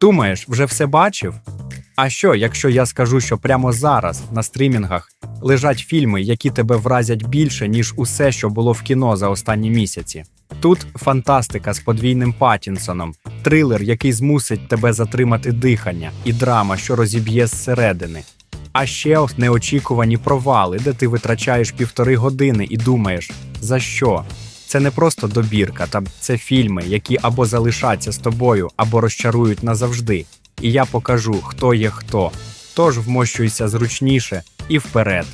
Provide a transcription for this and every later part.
Думаєш, вже все бачив? А що, якщо я скажу, що прямо зараз на стрімінгах лежать фільми, які тебе вразять більше, ніж усе, що було в кіно за останні місяці? Тут фантастика з подвійним Паттінсоном, трилер, який змусить тебе затримати дихання, і драма, що розіб'є зсередини. А ще неочікувані провали, де ти витрачаєш півтори години і думаєш, за що? Це не просто добірка, та це фільми, які або залишаться з тобою, або розчарують назавжди. І я покажу, хто є хто. Тож вмощуйся зручніше і вперед.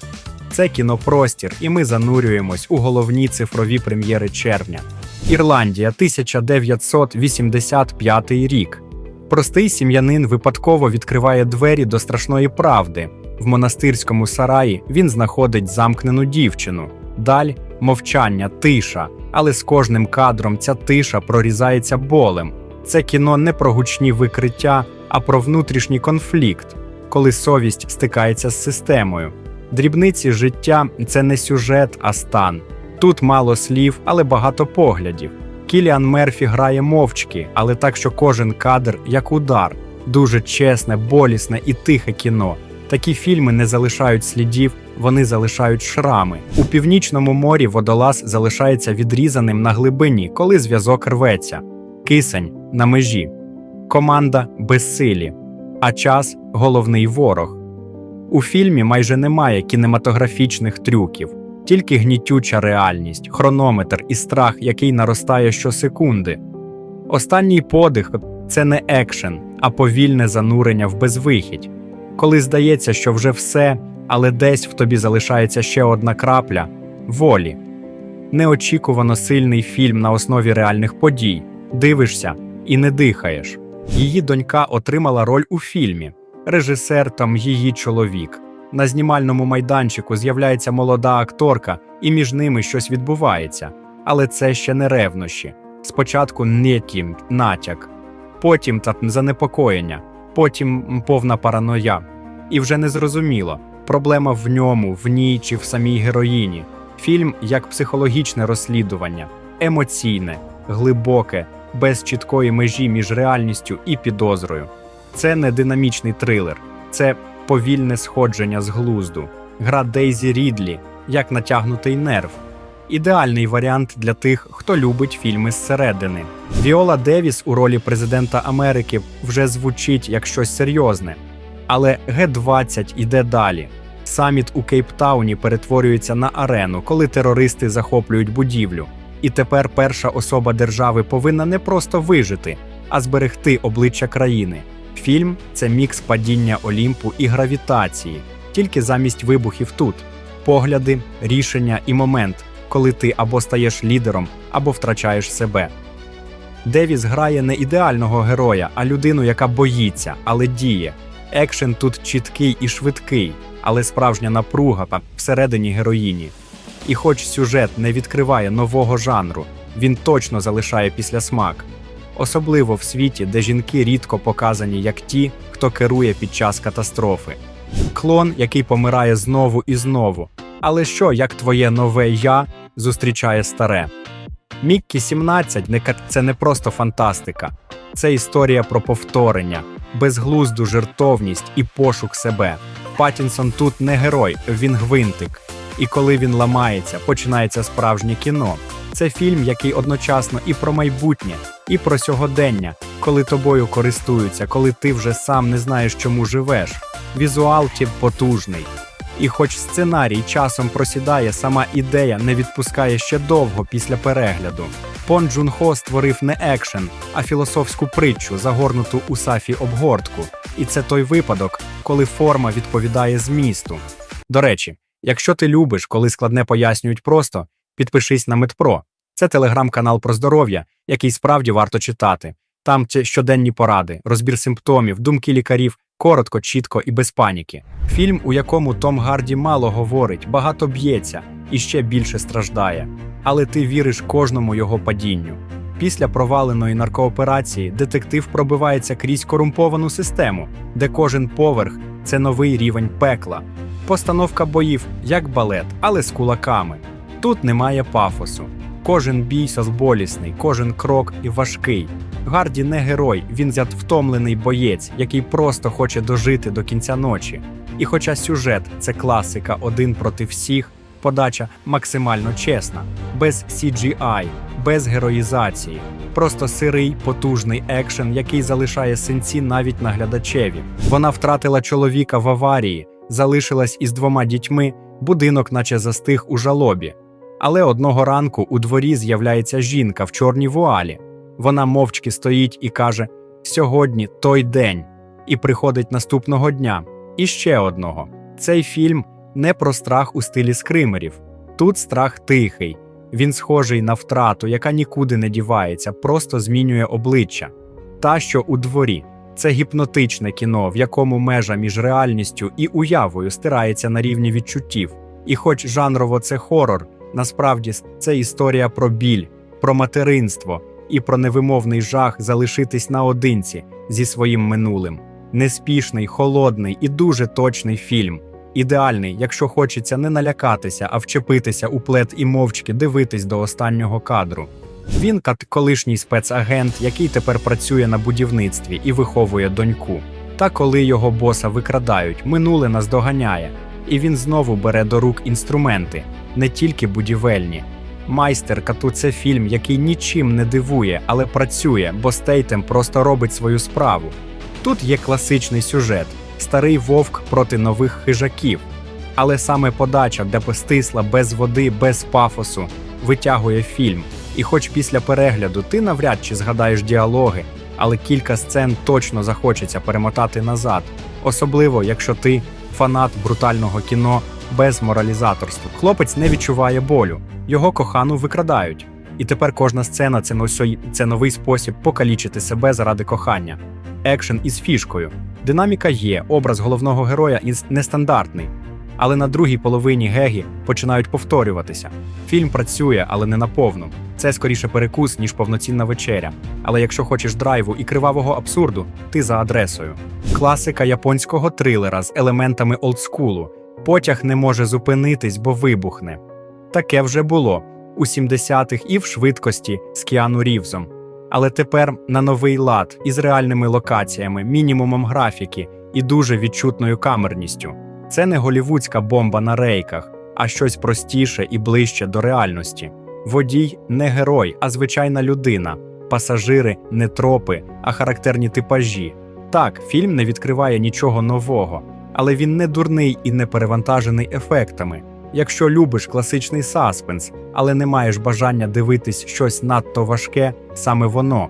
Це кінопростір, і ми занурюємось у головні цифрові прем'єри червня. Ірландія, 1985 рік. Простий сім'янин випадково відкриває двері до страшної правди. В монастирському сараї він знаходить замкнену дівчину. Даль мовчання, тиша, але з кожним кадром ця тиша прорізається болем. Це кіно не про гучні викриття, а про внутрішній конфлікт, коли совість стикається з системою. Дрібниці життя це не сюжет, а стан. Тут мало слів, але багато поглядів. Кіліан Мерфі грає мовчки, але так, що кожен кадр як удар. Дуже чесне, болісне і тихе кіно. Такі фільми не залишають слідів, вони залишають шрами. У північному морі водолаз залишається відрізаним на глибині, коли зв'язок рветься. Кисень на межі. Команда безсилі, а час головний ворог. У фільмі майже немає кінематографічних трюків, тільки гнітюча реальність, хронометр і страх, який наростає щосекунди. Останній подих це не екшен, а повільне занурення в безвихідь. Коли здається, що вже все, але десь в тобі залишається ще одна крапля волі. Неочікувано сильний фільм на основі реальних подій. Дивишся і не дихаєш. Її донька отримала роль у фільмі. Режисер там її чоловік. На знімальному майданчику з'являється молода акторка, і між ними щось відбувається. Але це ще не ревнощі. Спочатку нетім, натяк, потім та занепокоєння, потім повна параноя. І вже не зрозуміло, проблема в ньому, в ній чи в самій героїні. Фільм як психологічне розслідування, емоційне, глибоке, без чіткої межі між реальністю і підозрою. Це не динамічний трилер, це повільне сходження з глузду, гра Дейзі Рідлі, як натягнутий нерв. Ідеальний варіант для тих, хто любить фільми зсередини. Віола Девіс у ролі президента Америки вже звучить як щось серйозне. Але Г-20 іде далі. Саміт у Кейптауні перетворюється на арену, коли терористи захоплюють будівлю. І тепер перша особа держави повинна не просто вижити, а зберегти обличчя країни. Фільм це мікс падіння Олімпу і гравітації, тільки замість вибухів тут погляди, рішення і момент, коли ти або стаєш лідером, або втрачаєш себе. Девіс грає не ідеального героя, а людину, яка боїться, але діє. Екшен тут чіткий і швидкий, але справжня напруга та всередині героїні. І хоч сюжет не відкриває нового жанру, він точно залишає післясмак. Особливо в світі, де жінки рідко показані як ті, хто керує під час катастрофи. Клон, який помирає знову і знову. Але що, як твоє нове я зустрічає старе? Міккі 17 це не просто фантастика, це історія про повторення, безглузду жертовність і пошук себе. Паттінсон тут не герой, він гвинтик. І коли він ламається, починається справжнє кіно. Це фільм, який одночасно і про майбутнє, і про сьогодення, коли тобою користуються, коли ти вже сам не знаєш, чому живеш. Візуал тіп потужний. І хоч сценарій часом просідає, сама ідея не відпускає ще довго після перегляду. Пон Джун Хо створив не екшен, а філософську притчу, загорнуту у сафі обгортку. І це той випадок, коли форма відповідає змісту. До речі, якщо ти любиш, коли складне пояснюють просто, підпишись на Медпро. Це телеграм-канал про здоров'я, який справді варто читати. Там це щоденні поради, розбір симптомів, думки лікарів, коротко, чітко і без паніки. Фільм, у якому Том Гарді мало говорить, багато б'ється і ще більше страждає. Але ти віриш кожному його падінню. Після проваленої наркооперації детектив пробивається крізь корумповану систему, де кожен поверх це новий рівень пекла. Постановка боїв як балет, але з кулаками. Тут немає пафосу. Кожен бій болісний, кожен крок і важкий. Гарді не герой, він втомлений боєць, який просто хоче дожити до кінця ночі. І хоча сюжет це класика один проти всіх, подача максимально чесна, без CGI, без героїзації, просто сирий, потужний екшен, який залишає синці навіть наглядачеві. Вона втратила чоловіка в аварії, залишилась із двома дітьми, будинок, наче застиг у жалобі. Але одного ранку у дворі з'являється жінка в чорній вуалі. Вона мовчки стоїть і каже: Сьогодні той день. І приходить наступного дня. І ще одного. Цей фільм не про страх у стилі скримерів. Тут страх тихий. Він схожий на втрату, яка нікуди не дівається, просто змінює обличчя. Та, що у дворі. Це гіпнотичне кіно, в якому межа між реальністю і уявою стирається на рівні відчуттів. І хоч жанрово це хорор, насправді це історія про біль, про материнство і про невимовний жах залишитись наодинці зі своїм минулим. Неспішний, холодний і дуже точний фільм. Ідеальний, якщо хочеться не налякатися, а вчепитися у плед і мовчки дивитись до останнього кадру. Він колишній спецагент, який тепер працює на будівництві і виховує доньку. Та коли його боса викрадають, минуле наздоганяє, і він знову бере до рук інструменти, не тільки будівельні. Майстер це фільм, який нічим не дивує, але працює, бо Стейтем просто робить свою справу. Тут є класичний сюжет: старий вовк проти нових хижаків. Але саме подача, де постисла без води, без пафосу, витягує фільм. І хоч після перегляду ти навряд чи згадаєш діалоги, але кілька сцен точно захочеться перемотати назад, особливо якщо ти фанат брутального кіно без моралізаторства. Хлопець не відчуває болю, його кохану викрадають. І тепер кожна сцена це, це новий спосіб покалічити себе заради кохання. Екшен із фішкою. Динаміка є, образ головного героя із нестандартний. Але на другій половині гегі починають повторюватися. Фільм працює, але не наповну. Це скоріше перекус, ніж повноцінна вечеря. Але якщо хочеш драйву і кривавого абсурду, ти за адресою. Класика японського трилера з елементами олдскулу. Потяг не може зупинитись, бо вибухне. Таке вже було у 70-х і в швидкості з Кіану Рівзом. Але тепер на новий лад із реальними локаціями, мінімумом графіки і дуже відчутною камерністю. Це не голівудська бомба на рейках, а щось простіше і ближче до реальності. Водій не герой, а звичайна людина. Пасажири не тропи, а характерні типажі. Так, фільм не відкриває нічого нового, але він не дурний і не перевантажений ефектами. Якщо любиш класичний саспенс, але не маєш бажання дивитись щось надто важке, саме воно.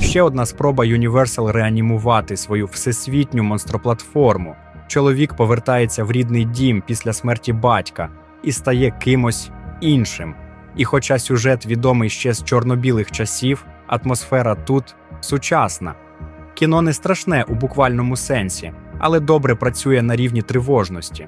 Ще одна спроба Universal реанімувати свою всесвітню монстроплатформу. Чоловік повертається в рідний дім після смерті батька і стає кимось іншим. І хоча сюжет відомий ще з чорно-білих часів, атмосфера тут сучасна. Кіно не страшне у буквальному сенсі, але добре працює на рівні тривожності.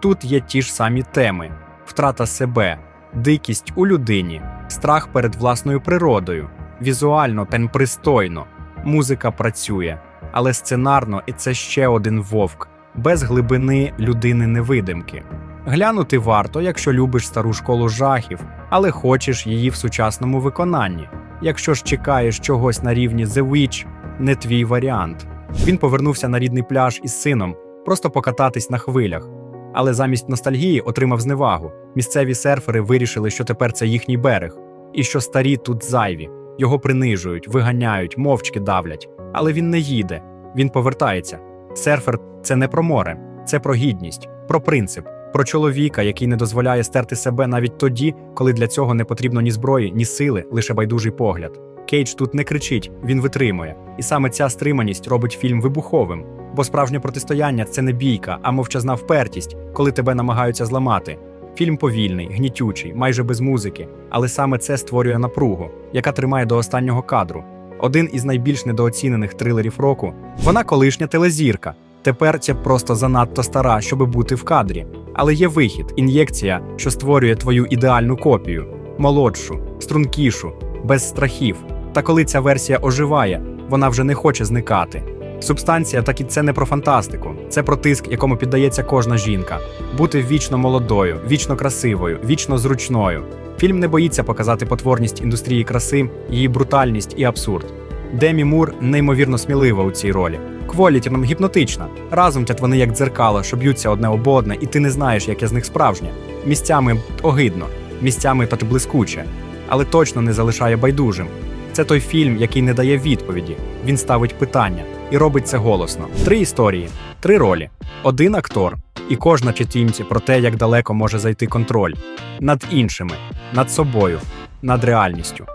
Тут є ті ж самі теми: втрата себе, дикість у людині, страх перед власною природою, візуально та пристойно. Музика працює, але сценарно і це ще один вовк, без глибини людини невидимки. Глянути варто, якщо любиш стару школу жахів, але хочеш її в сучасному виконанні. Якщо ж чекаєш чогось на рівні The Witch, не твій варіант. Він повернувся на рідний пляж із сином, просто покататись на хвилях. Але замість ностальгії отримав зневагу. Місцеві серфери вирішили, що тепер це їхній берег, і що старі тут зайві. Його принижують, виганяють, мовчки давлять. Але він не їде, він повертається. Серфер це не про море, це про гідність, про принцип, про чоловіка, який не дозволяє стерти себе навіть тоді, коли для цього не потрібно ні зброї, ні сили, лише байдужий погляд. Кейдж тут не кричить, він витримує. І саме ця стриманість робить фільм вибуховим. Бо справжнє протистояння це не бійка, а мовчазна впертість, коли тебе намагаються зламати. Фільм повільний, гнітючий, майже без музики, але саме це створює напругу, яка тримає до останнього кадру. Один із найбільш недооцінених трилерів року. Вона колишня телезірка. Тепер це просто занадто стара, щоб бути в кадрі. Але є вихід, ін'єкція, що створює твою ідеальну копію, молодшу, стрункішу, без страхів. Та коли ця версія оживає, вона вже не хоче зникати. Субстанція так і це не про фантастику, це про тиск, якому піддається кожна жінка. Бути вічно молодою, вічно красивою, вічно зручною. Фільм не боїться показати потворність індустрії краси, її брутальність і абсурд. Демі Мур неймовірно смілива у цій ролі. Кволіті нам гіпнотична. Разом тят вони як дзеркала, що б'ються одне об одне, і ти не знаєш, яке з них справжнє. Місцями огидно, місцями та блискуче, але точно не залишає байдужим. Це той фільм, який не дає відповіді. Він ставить питання і робить це голосно. Три історії, три ролі, один актор, і кожна читімці про те, як далеко може зайти контроль над іншими, над собою, над реальністю.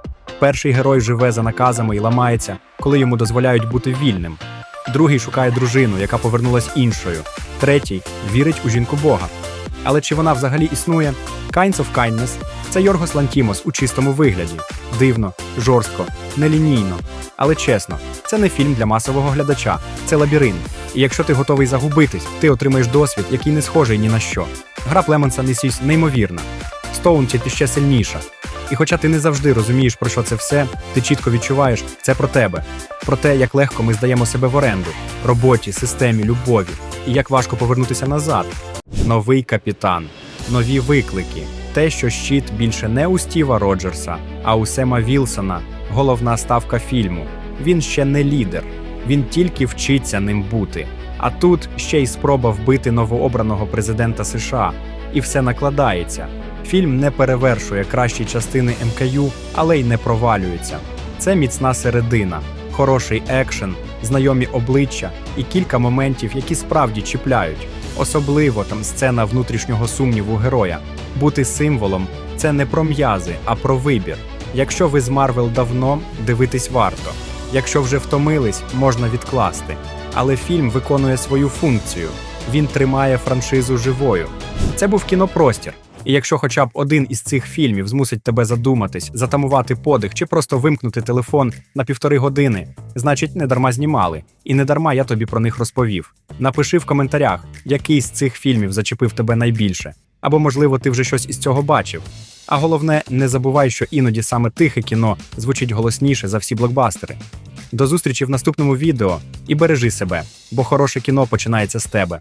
Перший герой живе за наказами і ламається, коли йому дозволяють бути вільним. Другий шукає дружину, яка повернулась іншою. Третій вірить у жінку Бога. Але чи вона взагалі існує? Kinds of Kindness – це Йоргос Лантімос у чистому вигляді. Дивно, жорстко, нелінійно. Але чесно, це не фільм для масового глядача, це лабіринт. І якщо ти готовий загубитись, ти отримаєш досвід, який не схожий ні на що. Гра Племенса Несіс неймовірна. Стоунті ти ще сильніша. І хоча ти не завжди розумієш, про що це все, ти чітко відчуваєш це про тебе, про те, як легко ми здаємо себе в оренду, роботі, системі, любові, і як важко повернутися назад. Новий капітан, нові виклики, те, що щит більше не у Стіва Роджерса, а у Сема Вілсона, головна ставка фільму. Він ще не лідер, він тільки вчиться ним бути. А тут ще й спроба вбити новообраного президента США, і все накладається. Фільм не перевершує кращі частини МКЮ, але й не провалюється. Це міцна середина, хороший екшен, знайомі обличчя і кілька моментів, які справді чіпляють. Особливо там сцена внутрішнього сумніву героя. Бути символом це не про м'язи, а про вибір. Якщо ви з Марвел давно, дивитись варто. Якщо вже втомились, можна відкласти. Але фільм виконує свою функцію. Він тримає франшизу живою. Це був кінопростір. І якщо хоча б один із цих фільмів змусить тебе задуматись, затамувати подих чи просто вимкнути телефон на півтори години, значить не дарма знімали, і не дарма я тобі про них розповів. Напиши в коментарях, який з цих фільмів зачепив тебе найбільше, або можливо ти вже щось із цього бачив. А головне, не забувай, що іноді саме тихе кіно звучить голосніше за всі блокбастери. До зустрічі в наступному відео і бережи себе, бо хороше кіно починається з тебе.